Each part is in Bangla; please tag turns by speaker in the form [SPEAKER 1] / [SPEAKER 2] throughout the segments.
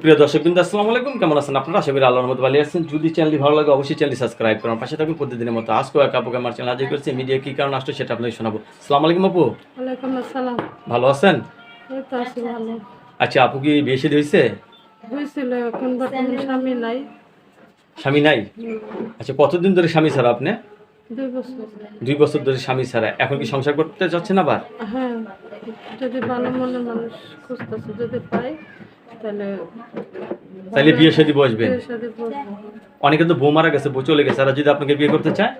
[SPEAKER 1] সুপ্রিয় দর্শক বিন্দু আসসালামু আলাইকুম। কেমন আছেন আপনারা? আশা করি আল্লাহর মতো ভালো আছেন। যদি চ্যানেলটি ভালো লাগে অবশ্যই চ্যানেলটি সাবস্ক্রাইব করুন। পাশে থাকুন প্রতিদিনের মতো আজকে এক আপুকে আমার চ্যানেল হাজির করছি। মিডিয়া কী কারণ আসলো সেটা আপনাকে শোনাবো। আসসালামু আলাইকুম আপু।
[SPEAKER 2] ওয়ালাইকুম আসসালাম।
[SPEAKER 1] ভালো আছেন? আচ্ছা আপু কি বিয়ে শাদী হয়েছে?
[SPEAKER 2] হয়েছিল এখন বর্তমানে স্বামী নাই।
[SPEAKER 1] স্বামী নাই? আচ্ছা কতদিন ধরে স্বামী ছাড়া আপনি?
[SPEAKER 2] দুই বছর।
[SPEAKER 1] দুই বছর ধরে স্বামী ছাড়া। এখন কি সংসার করতে যাচ্ছেন আবার?
[SPEAKER 2] হ্যাঁ যদি ভালো মনে মানুষ খুঁজতেছে যদি পাই তাহলে
[SPEAKER 1] বিয়ে শাদী বসবেন?
[SPEAKER 2] বসবো।
[SPEAKER 1] অনেকে তো বউ মারা গেছে বউ চলে গেছে আর যদি আপনাকে বিয়ে করতে চায়?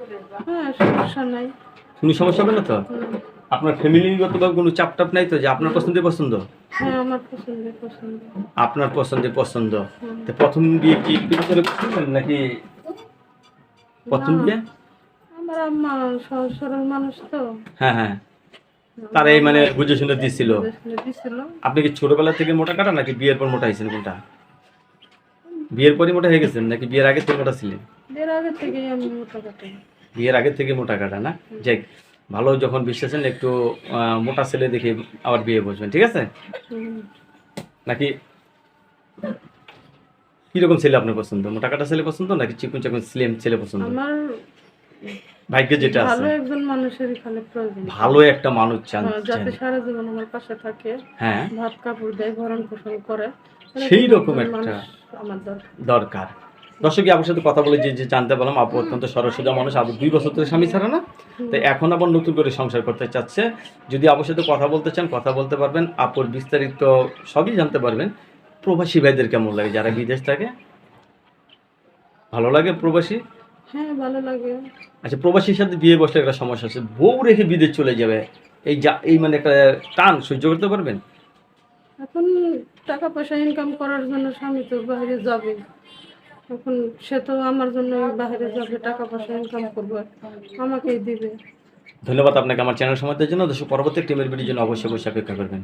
[SPEAKER 2] হ্যাঁ সমস্যা নাই।
[SPEAKER 1] কোনো সমস্যা হবে না তো। আপনার ফ্যামিলিগতভাবে কোনো চাপ টাপ নাই তো যে আপনার পছন্দের পছন্দ?
[SPEAKER 2] হ্যাঁ আমার পছন্দের পছন্দ।
[SPEAKER 1] আপনার পছন্দের পছন্দ। তো প্রথম বিয়ে কি করে নাকি প্রথম। বিয়ে?
[SPEAKER 2] আমার আম্মা সহজ সরল মানুষ তো।
[SPEAKER 1] হ্যাঁ হ্যাঁ। তারা এই মানে বুঝে শুনে দিছিল। আপনি কি ছোটবেলা থেকে মোটা কাটা নাকি বিয়ের পর মোটা হয়েছেন কোনটা? বিয়ের পরই মোটা হয়ে গেছেন নাকি বিয়ের আগে থেকে মোটা ছিলেন?
[SPEAKER 2] এর আগে থেকেই আমি মোটা কাটি।
[SPEAKER 1] বিয়ের আগে থেকে মোটা কাটা না? যাই ভালো যখন বিশ্বাসেন একটু মোটা ছেলে দেখে আবার বিয়ে বসবেন ঠিক আছে? নাকি কীরকম ছেলে আপনার পছন্দ? মোটা কাটা ছেলে পছন্দ নাকি চিকুন চাকুন স্লিম ছেলে পছন্দ?
[SPEAKER 2] আমার
[SPEAKER 1] ভাগ্যে যেটা
[SPEAKER 2] ভালো একজন মানুষেরই খালি প্রয়োজন।
[SPEAKER 1] ভালো একটা মানুষ চান
[SPEAKER 2] হ্যাঁ, যাতে সারা জীবন আমার পাশে থাকে
[SPEAKER 1] হ্যাঁ।
[SPEAKER 2] ভাত কাপড় দেয় ভরণ পোষণ করে
[SPEAKER 1] সেই রকম একটা
[SPEAKER 2] আমার দরকার।
[SPEAKER 1] দর্শক আপুর সাথে কথা বলে যে যে জানতে পারলাম আপু অত্যন্ত সরসোজা মানুষ আপু দুই বছর ধরে স্বামী ছাড়া না? তো এখন আবার নতুন করে সংসার করতে চাচ্ছে। যদি আপুর সাথে কথা বলতে চান কথা বলতে পারবেন। আপুর বিস্তারিত সবই জানতে পারবেন। প্রবাসী ভাইদের কেমন লাগে? যারা বিদেশ থাকে ভালো লাগে প্রবাসী?
[SPEAKER 2] হ্যাঁ ভালো লাগে।
[SPEAKER 1] আচ্ছা প্রবাসীর সাথে বিয়ে বসলে একটা সমস্যা আছে। বউ রেখে বিদেশ চলে যাবে এই যা এই মানে একটা টান সহ্য করতে পারবেন?
[SPEAKER 2] এখন টাকা পয়সা ইনকাম করার জন্য স্বামী তো বাইরে যাবে। এখন সে তো আমার জন্য বাইরে যাবে টাকা পয়সা ইনকাম করবে আমাকেই দিবে।
[SPEAKER 1] ধন্যবাদ আপনাকে আমার চ্যানেল দেওয়ার জন্য। দর্শক পরবর্তী টিমের ভিডিওর জন্য অবশ্যই অবশ্যই অপেক্ষা করবেন।